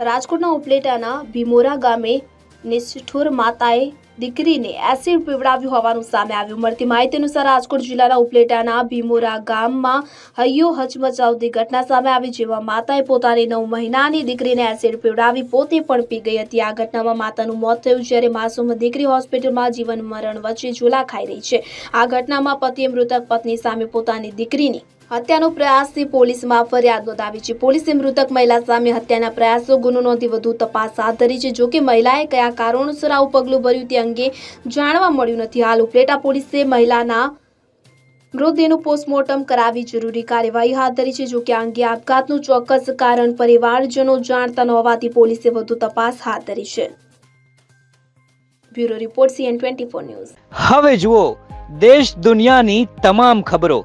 રાજકોટના ઉપલેટાના ભીમોરા ગામે નિષ્ઠુર માતાએ દીકરીને એસિડ પીવડાવ્યું હોવાનું સામે આવ્યું. મળતી માહિતી અનુસાર રાજકોટ જિલ્લાના ઉપલેટાના ભીમોરા ગામમાં હૈયો હચમચાવતી ઘટના સામે આવી, જેમાં માતાએ પોતાની નવ મહિનાની દીકરીને એસિડ પીવડાવી પોતે પણ પી ગઈ હતી. આ ઘટનામાં માતાનું મોત થયું, જ્યારે માસૂમ દીકરી હોસ્પિટલમાં જીવન મરણ વચ્ચે ઝોલા ખાઈ રહી છે. આ ઘટનામાં પતિએ મૃતક પત્ની સામે પોતાની દીકરીની હત્યાનો પ્રયાસથી પોલીસમાં ફરિયાદ નોંધાવી છે. પોલીસે મૃતક મહિલા સામે હત્યાના પ્રયાસો, ગુનો નોંધી વધુ તપાસ હાથ ધરી છે. જોકે મહિલાએ કયા કારણોસર આવું પગલું ભર્યું તે અંગે જાણવા મળ્યું નથી. હાલ ઉપલેટા પોલીસે મહિલાના મૃતદેહનું પોસ્ટમોર્ટમ કરાવી જરૂરી કાર્યવાહી હાથ ધરી છે. જોકે આ અંગે આપઘાતનું ચોક્કસ કારણ પરિવારજનો જાણતા ન હોવાથી પોલીસે વધુ તપાસ હાથ ધરી છે. Bureau report, CN twenty news. હવે જુઓ, દેશ દુનિયાની તમામ ખબરો.